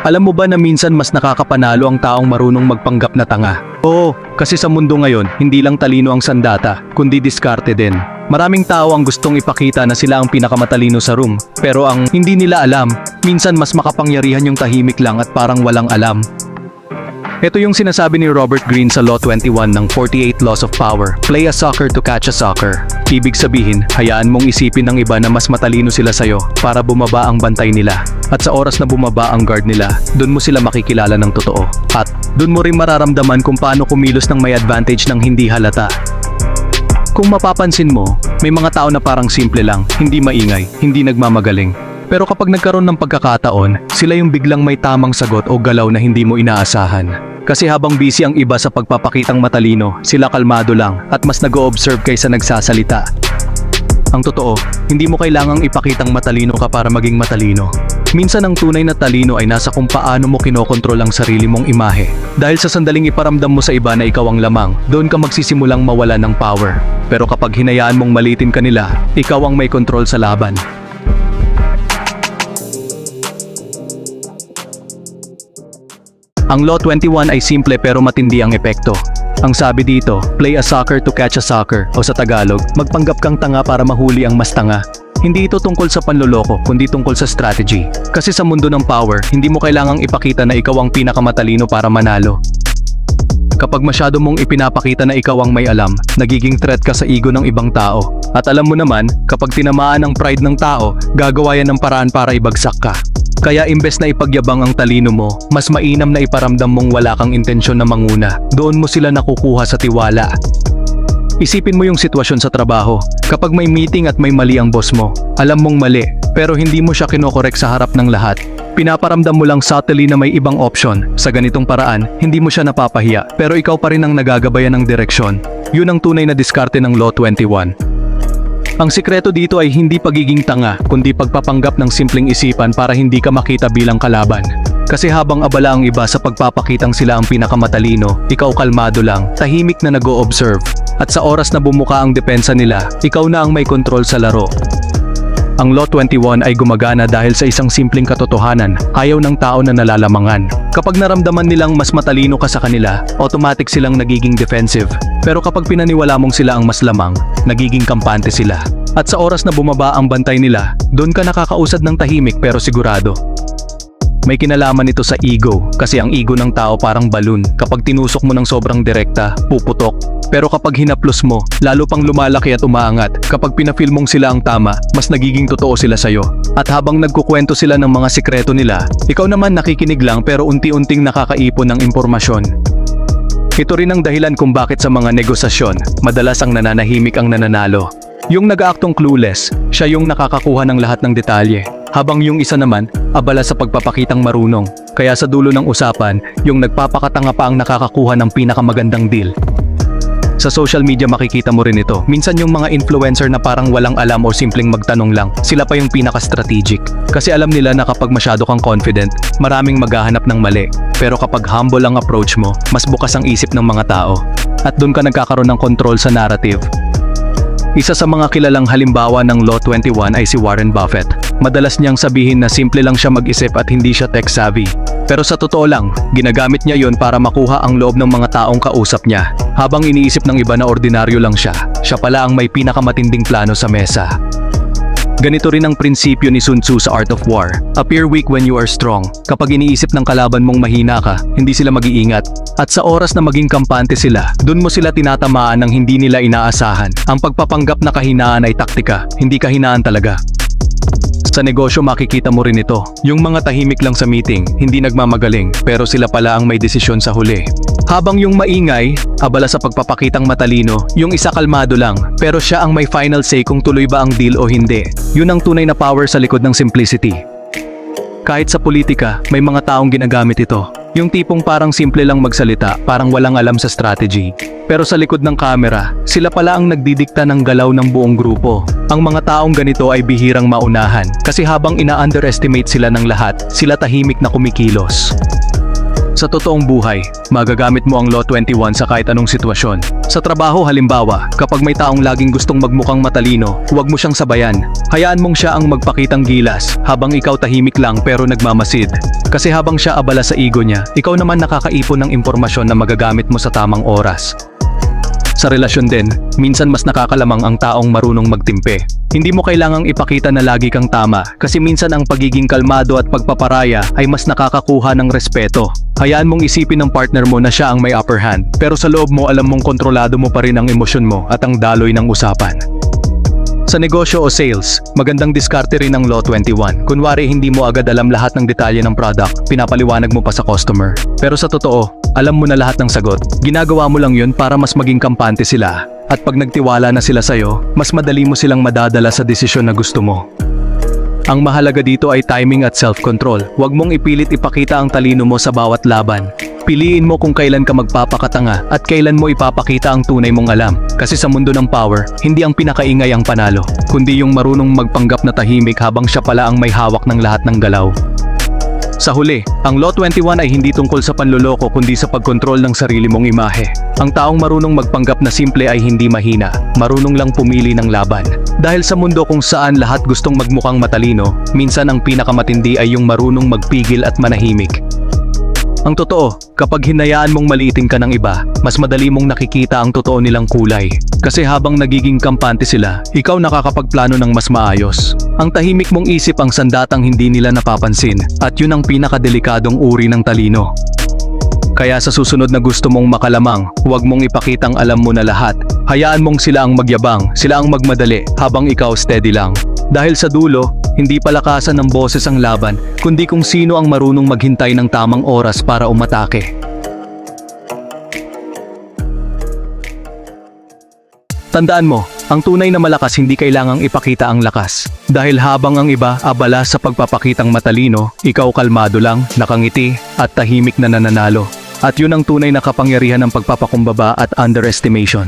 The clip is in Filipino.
Alam mo ba na minsan mas nakakapanalo ang taong marunong magpanggap na tanga? Oo, kasi sa mundo ngayon, hindi lang talino ang sandata, kundi diskarte din. Maraming tao ang gustong ipakita na sila ang pinakamatalino sa room, pero ang hindi nila alam, minsan mas makapangyarihan yung tahimik lang at parang walang alam. Ito yung sinasabi ni Robert Greene sa Law 21 ng 48 Laws of Power. Play a soccer to catch a soccer. Ibig sabihin, hayaan mong isipin ng iba na mas matalino sila sa'yo para bumaba ang bantay nila. At sa oras na bumaba ang guard nila, dun mo sila makikilala ng totoo. At dun mo rin mararamdaman kung paano kumilos ng may advantage ng hindi halata. Kung mapapansin mo, may mga tao na parang simple lang, hindi maingay, hindi nagmamagaling. Pero kapag nagkaroon ng pagkakataon, sila yung biglang may tamang sagot o galaw na hindi mo inaasahan. Kasi habang busy ang iba sa pagpapakitang matalino, sila kalmado lang at mas nag-o-observe kaysa nagsasalita. Ang totoo, hindi mo kailangang ipakitang matalino ka para maging matalino. Minsan ang tunay na talino ay nasa kung paano mo kinokontrol ang sarili mong imahe. Dahil sa sandaling iparamdam mo sa iba na ikaw ang lamang, doon ka magsisimulang mawala ng power. Pero kapag hinayaan mong malitin ka nila, ikaw ang may kontrol sa laban. Ang Law 21 ay simple pero matindi ang epekto. Ang sabi dito, play a soccer to catch a soccer o sa Tagalog, magpanggap kang tanga para mahuli ang mas tanga. Hindi ito tungkol sa panloloko, kundi tungkol sa strategy. Kasi sa mundo ng power, hindi mo kailangang ipakita na ikaw ang pinakamatalino para manalo. Kapag masyado mong ipinapakita na ikaw ang may alam, nagiging threat ka sa ego ng ibang tao. At alam mo naman, kapag tinamaan ang pride ng tao, gagawa yan ng paraan para ibagsak ka. Kaya imbes na ipagyabang ang talino mo, mas mainam na iparamdam mong wala kang intensyon na manguna. Doon mo sila nakukuha sa tiwala. Isipin mo yung sitwasyon sa trabaho. Kapag may meeting at may mali ang boss mo, alam mong mali, pero hindi mo siya kinokorek sa harap ng lahat. Pinaparamdam mo lang subtly na may ibang option. Sa ganitong paraan, hindi mo siya napapahiya, pero ikaw pa rin ang nagagabayan ng direksyon. Yun ang tunay na diskarte ng Law 21. Ang sikreto dito ay hindi pagiging tanga, kundi pagpapanggap ng simpleng isipan para hindi ka makita bilang kalaban. Kasi habang abala ang iba sa pagpapakitang sila ang pinakamatalino, ikaw kalmado lang, tahimik na nag-o-observe. At sa oras na bumuka ang depensa nila, ikaw na ang may kontrol sa laro. Ang Law 21 ay gumagana dahil sa isang simpleng katotohanan, ayaw ng tao na nalalamangan. Kapag naramdaman nilang mas matalino ka sa kanila, automatic silang nagiging defensive. Pero kapag pinaniwala mong sila ang mas lamang, nagiging kampante sila. At sa oras na bumaba ang bantay nila, doon ka nakakausad ng tahimik pero sigurado. May kinalaman ito sa ego, kasi ang ego ng tao parang balloon. Kapag tinusok mo ng sobrang direkta, puputok. Pero kapag hinaplos mo, lalo pang lumalaki at umaangat. Kapag pinafeel mong sila ang tama, mas nagiging totoo sila sa'yo. At habang nagkukwento sila ng mga sikreto nila, ikaw naman nakikinig lang pero unti-unting nakakaipon ng impormasyon. Ito rin ang dahilan kung bakit sa mga negosasyon, madalas ang nananahimik ang nananalo. Yung nag-aaktong clueless, siya yung nakakakuha ng lahat ng detalye. Habang yung isa naman, abala sa pagpapakitang marunong. Kaya sa dulo ng usapan, yung nagpapakatanga pa ang nakakakuha ng pinakamagandang deal. Sa social media makikita mo rin ito. Minsan yung mga influencer na parang walang alam o simpleng magtanong lang, sila pa yung pinaka-strategic. Kasi alam nila na kapag masyado kang confident, maraming maghahanap ng mali. Pero kapag humble ang approach mo, mas bukas ang isip ng mga tao. At doon ka nagkakaroon ng control sa narrative. Isa sa mga kilalang halimbawa ng Law 21 ay si Warren Buffett. Madalas niyang sabihin na simple lang siya mag-isip at hindi siya tech-savvy. Pero sa totoo lang, ginagamit niya yon para makuha ang loob ng mga taong kausap niya. Habang iniisip ng iba na ordinaryo lang siya, siya pala ang may pinakamatinding plano sa mesa. Ganito rin ang prinsipyo ni Sun Tzu sa Art of War. Appear weak when you are strong. Kapag iniisip ng kalaban mong mahina ka, hindi sila mag-iingat. At sa oras na maging kampante sila, dun mo sila tinatamaan ng hindi nila inaasahan. Ang pagpapanggap na kahinaan ay taktika, hindi kahinaan talaga. Sa negosyo makikita mo rin ito. Yung mga tahimik lang sa meeting, hindi nagmamagaling, pero sila pala ang may desisyon sa huli. Habang yung maingay, abala sa pagpapakitang matalino, yung isa kalmado lang, pero siya ang may final say kung tuloy ba ang deal o hindi. Yun ang tunay na power sa likod ng simplicity. Kahit sa politika, may mga taong ginagamit ito. Yung tipong parang simple lang magsalita, parang walang alam sa strategy. Pero sa likod ng kamera, sila pala ang nagdidikta ng galaw ng buong grupo. Ang mga taong ganito ay bihirang maunahan kasi habang ina-underestimate sila ng lahat, sila tahimik na kumikilos. Sa totoong buhay, magagamit mo ang Law 21 sa kahit anong sitwasyon. Sa trabaho halimbawa, kapag may taong laging gustong magmukhang matalino, huwag mo siyang sabayan. Hayaan mong siya ang magpakitang gilas, habang ikaw tahimik lang pero nagmamasid. Kasi habang siya abala sa ego niya, ikaw naman nakakaipon ng impormasyon na magagamit mo sa tamang oras. Sa relasyon din, minsan mas nakakalamang ang taong marunong magtimpe. Hindi mo kailangang ipakita na lagi kang tama kasi minsan ang pagiging kalmado at pagpaparaya ay mas nakakakuha ng respeto. Hayaan mong isipin ng partner mo na siya ang may upper hand pero sa loob mo alam mong kontrolado mo pa rin ang emosyon mo at ang daloy ng usapan. Sa negosyo o sales, magandang diskarte rin ang Law 21. Kunwari hindi mo agad alam lahat ng detalye ng product, pinapaliwanag mo pa sa customer. Pero sa totoo, alam mo na lahat ng sagot. Ginagawa mo lang yun para mas maging kampante sila. At pag nagtiwala na sila sa'yo, mas madali mo silang madadala sa desisyon na gusto mo. Ang mahalaga dito ay timing at self-control. Huwag mong ipilit ipakita ang talino mo sa bawat laban. Piliin mo kung kailan ka magpapakatanga at kailan mo ipapakita ang tunay mong alam. Kasi sa mundo ng power, hindi ang pinakaingay ang panalo, kundi yung marunong magpanggap na tahimik habang siya pala ang may hawak ng lahat ng galaw. Sa huli, ang Law 21 ay hindi tungkol sa panloloko kundi sa pagkontrol ng sarili mong imahe. Ang taong marunong magpanggap na simple ay hindi mahina, marunong lang pumili ng laban. Dahil sa mundo kung saan lahat gustong magmukhang matalino, minsan ang pinakamatindi ay yung marunong magpigil at manahimik. Ang totoo, kapag hinayaan mong maliitin ka ng iba, mas madali mong nakikita ang totoo nilang kulay. Kasi habang nagiging kampante sila, ikaw nakakapagplano ng mas maayos. Ang tahimik mong isip ang sandatang hindi nila napapansin, at yun ang pinakadelikadong uri ng talino. Kaya sa susunod na gusto mong makalamang, huwag mong ipakitang alam mo na lahat. Hayaan mong sila ang magyabang, sila ang magmadali, habang ikaw steady lang. Dahil sa dulo, hindi palakasan ng boses ang laban, kundi kung sino ang marunong maghintay ng tamang oras para umatake. Tandaan mo, ang tunay na malakas hindi kailangang ipakita ang lakas. Dahil habang ang iba abala sa pagpapakitang matalino, ikaw kalmado lang, nakangiti, at tahimik na nananalo. At yun ang tunay na kapangyarihan ng pagpapakumbaba at underestimation.